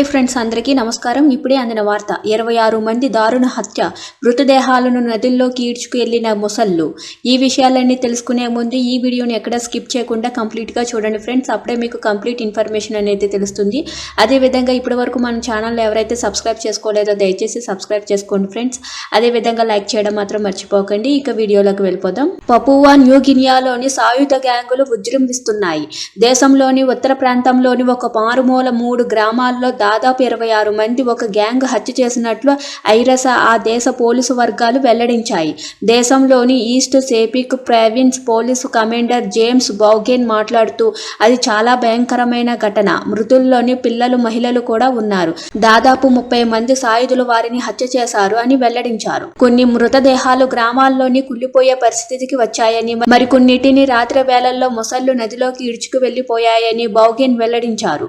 Hi friends అందరికీ నమస్కారం. ఇప్పుడే అందిన వార్త ఇరవై ఆరు మంది దారుణ హత్య మృతదేహాలను నదుల్లోకి ఈడ్చుకెళ్ళిన ముసళ్ళు. ఈ విషయాలన్నీ తెలుసుకునే ముందు ఈ వీడియోని ఎక్కడ స్కిప్ చేయకుండా కంప్లీట్గా చూడండి ఫ్రెండ్స్. అప్పుడే మీకు కంప్లీట్ ఇన్ఫర్మేషన్ అనేది తెలుస్తుంది. అదేవిధంగా ఇప్పటి వరకు మన ఛానల్ ఎవరైతే సబ్స్క్రైబ్ చేసుకోలేదో దయచేసి సబ్స్క్రైబ్ చేసుకోండి ఫ్రెండ్స్. అదేవిధంగా లైక్ చేయడం మాత్రం మర్చిపోకండి. ఇక వీడియోలోకి వెళ్ళిపోదాం. పపువా న్యూ గినియాలోని సాయుధ గ్యాంగులు విజృంభిస్తున్నాయి దేశంలోని ఉత్తర ప్రాంతంలోని ఒక మారుమూల మూడు గ్రామాల్లో దాదాపు ఇరవై ఆరు మంది ఒక గ్యాంగ్ హత్య చేసినట్లు ఐరస ఆ దేశ పోలీసు వర్గాలు వెల్లడించాయి. దేశంలోని East Sepik province police commander James Bougen మాట్లాడుతూ అది చాలా భయంకరమైన ఘటన. మృతుల్లోని పిల్లలు మహిళలు కూడా ఉన్నారు. దాదాపు ముప్పై మంది సాయుధులు వారిని హత్య చేశారు అని వెల్లడించారు. కొన్ని మృతదేహాలు గ్రామాల్లోని కుళ్ళిపోయే పరిస్థితికి వచ్చాయని మరికొన్నిటిని రాత్రి వేళల్లో మొసళ్ళు నదిలోకి ఇడ్చుకు వెళ్ళిపోయాయని బౌగేన్ వెల్లడించారు.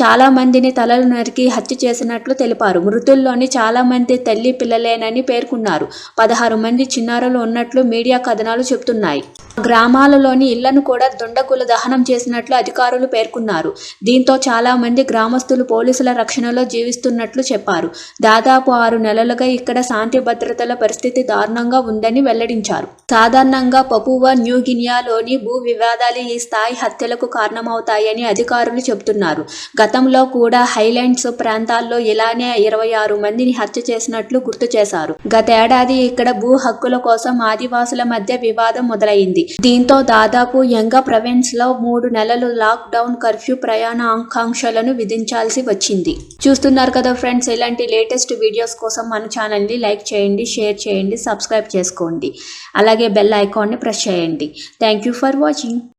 చాలా మందిని తలలు నరికి హత్య చేసినట్లు తెలిపారు. మృతుల్లోని చాలా మంది తల్లి పిల్లలేనని పేర్కొన్నారు. పదహారు మంది చిన్నారులు ఉన్నట్లు మీడియా కథనాలు చెబుతున్నాయి. గ్రామాలలోని ఇళ్ళను కూడా దుండగులు దహనం చేసినట్లు అధికారులు పేర్కొన్నారు. దీంతో చాలా మంది గ్రామస్తులు పోలీసుల రక్షణలో జీవిస్తున్నట్లు చెప్పారు. దాదాపు ఆరు నెలలుగా ఇక్కడ శాంతి భద్రతల పరిస్థితి దారుణంగా ఉందని వెల్లడించారు. సాధారణంగా పపువా న్యూ గినియాలోని భూ వివాదాలు ఈ స్థాయి హత్యలకు కారణమవుతాయని అధికారులు చెబుతున్నారు. గతంలో కూడా హైలాండ్స్ ప్రాంతాల్లో ఇలానే ఇరవై ఆరు మందిని హత్య చేసినట్లు గుర్తు చేశారు. గతేడాది ఇక్కడ భూ హక్కుల కోసం ఆదివాసుల మధ్య వివాదం మొదలైంది. దీంతో దాదాపు యంగ ప్రొవిన్స్లో మూడు నెలలు లాక్ డౌన్ కర్ఫ్యూ ప్రయాణ ఆకాంక్షలను విధించాల్సి వచ్చింది. చూస్తున్నారు కదా ఫ్రెండ్స్ ఇలాంటి లేటెస్ట్ వీడియోస్ కోసం మన ఛానల్ని లైక్ చేయండి షేర్ చేయండి సబ్స్క్రైబ్ చేసుకోండి. అలాగే బెల్ ఐకాన్ని ప్రెస్ చేయండి. Thank you for watching.